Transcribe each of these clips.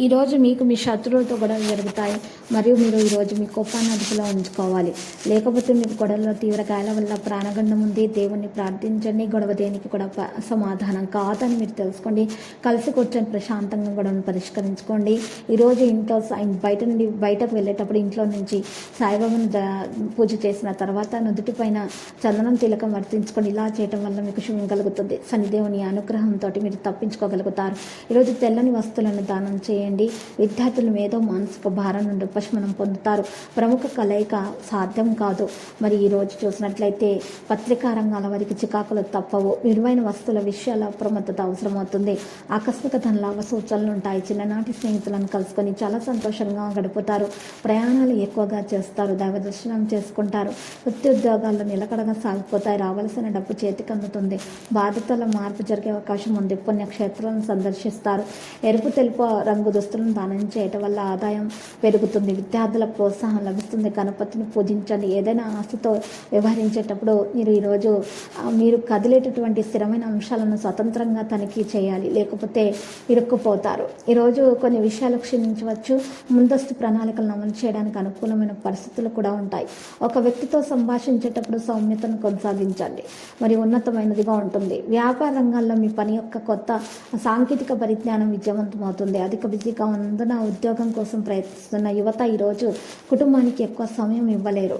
ఈరోజు మీకు మీ శత్రువులతో గొడవలు జరుగుతాయి. మరియు మీరు ఈరోజు మీ కోపాన్ని అదుపులో ఉంచుకోవాలి. లేకపోతే మీకు గొడవలో తీవ్ర గాయాల వల్ల ప్రాణగండం ఉంది. దేవుణ్ణి ప్రార్థించండి. గొడవ దేనికి కూడా సమాధానం కాదని మీరు తెలుసుకోండి. కలిసి కూర్చొని ప్రశాంతంగా గొడవను పరిష్కరించుకోండి. ఈరోజు ఇంట్లో బయట నుండి బయటకు వెళ్ళేటప్పుడు ఇంట్లో నుంచి సాయిబాబాను పూజ చేసిన తర్వాత నుదుటి పైన చందనం తిలకం వర్తించుకొని ఇలా చేయటం వల్ల మీకు శుభం కలుగుతుంది. శనిదేవుని అనుగ్రహంతో మీరు తప్పించుకోగలుగుతారు. ఈరోజు తెల్లని వస్తువులను దానం చేయండి. విద్యార్థులు మీద మానసిక భారం నుండి ఉపశమనం పొందుతారు. ప్రముఖ కలయిక సాధ్యం కాదు. మరి ఈ రోజు చూసినట్లయితే పత్రికా రంగాల వారికి చికాకులు తప్పవు. విలువైన వస్తువుల విషయాల అప్రమత్తత అవసరమవుతుంది. ఆకస్మిక ధనలాభ సూచనలు ఉంటాయి. చిన్ననాటి స్నేహితులను కలుసుకొని చాలా సంతోషంగా గడుపుతారు. ప్రయాణాలు ఎక్కువగా చేస్తారు. దైవ దర్శనం చేసుకుంటారు. వృత్తి ఉద్యోగాల్లో నిలకడగా సాగిపోతాయి. రావాల్సిన డబ్బు చేతికి అందుతుంది. బాధ్యతల మార్పు జరిగే అవకాశం ఉంది. పుణ్యక్షేత్రాలను సందర్శిస్తారు. ఎరుపు తెలుపు రంగు దుస్తులను దానం చేయటం వల్ల ఆదాయం పెరుగుతుంది. విద్యార్థుల ప్రోత్సాహం లభిస్తుంది. గణపతిని పూజించండి. ఏదైనా ఆస్తితో వ్యవహరించేటప్పుడు మీరు ఈరోజు మీరు కదిలేటటువంటి స్థిరమైన అంశాలను స్వతంత్రంగా తనిఖీ చేయాలి. లేకపోతే ఇరుక్కుపోతారు. ఈరోజు కొన్ని విషయాలు క్షీణించవచ్చు ముందస్తు ప్రణాళికలను అమలు చేయడానికి అనుకూలమైన పరిస్థితులు కూడా ఉంటాయి. ఒక వ్యక్తితో సంభాషించేటప్పుడు సౌమ్యతను కొనసాగించండి. మరి ఉన్నతమైనదిగా ఉంటుంది. వ్యాపార రంగాల్లో మీ పని యొక్క కొత్త సాంకేతిక పరిజ్ఞానం విజయవంతమవుతుంది. అధిక బిజీగా ఉన్నందున ఉద్యోగం కోసం ప్రయత్నిస్తున్న యువత ఈరోజు కుటుంబానికి ఎక్కువ సమయం ఇవ్వలేరు.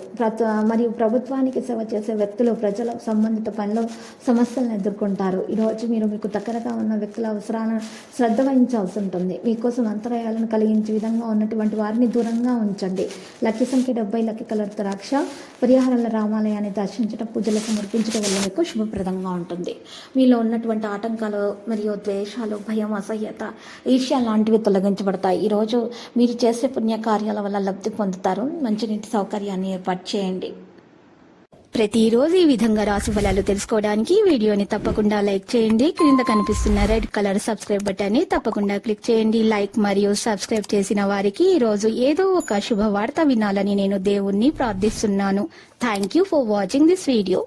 మరియు ప్రభుత్వానికి సేవ చేసే వ్యక్తులు ప్రజల సంబంధిత పనిలో సమస్యలను ఎదుర్కొంటారు. ఈరోజు మీరు మీకు దగ్గరగా ఉన్న వ్యక్తుల అవసరాలను శ్రద్ధ వహించాల్సి ఉంటుంది. మీకోసం అంతరాయాలను కలిగించే విధంగా ఉన్నటువంటి వారిని దూరంగా ఉంచండి. లక్కీ సంఖ్య డెబ్బై లక్కీ కలర్ ద్రాక్ష పరిహారాల రామాలయాన్ని దర్శించడం పూజలు సమర్పించడం వల్ల మీకు శుభప్రదంగా ఉంటుంది. మీలో ఉన్నటువంటి ఆటంకాలు మరియు ద్వేషాలు భయం అసహ్యత ఈర్ష్య లాంటివి తొలగించబడతాయి. ఈరోజు మీరు చేసే పుణ్య కార్యాల వల్ల లబ్ధి పొందుతారు. మంచినీటి సౌకర్యాన్ని ఏర్పాటు చేయండి. ప్రతిరోజు ఈ విధంగా రాశి ఫలాలు తెలుసుకోవడానికి వీడియోని తప్పకుండా లైక్ చేయండి. క్రింద కనిపిస్తున్న రెడ్ కలర్ సబ్స్క్రైబ్ బటన్ని తప్పకుండా క్లిక్ చేయండి. లైక్ మరియు సబ్స్క్రైబ్ చేసిన వారికి ఈ రోజు ఏదో ఒక శుభవార్త వినాలని నేను దేవుణ్ణి ప్రార్థిస్తున్నాను. Thank you for watching this video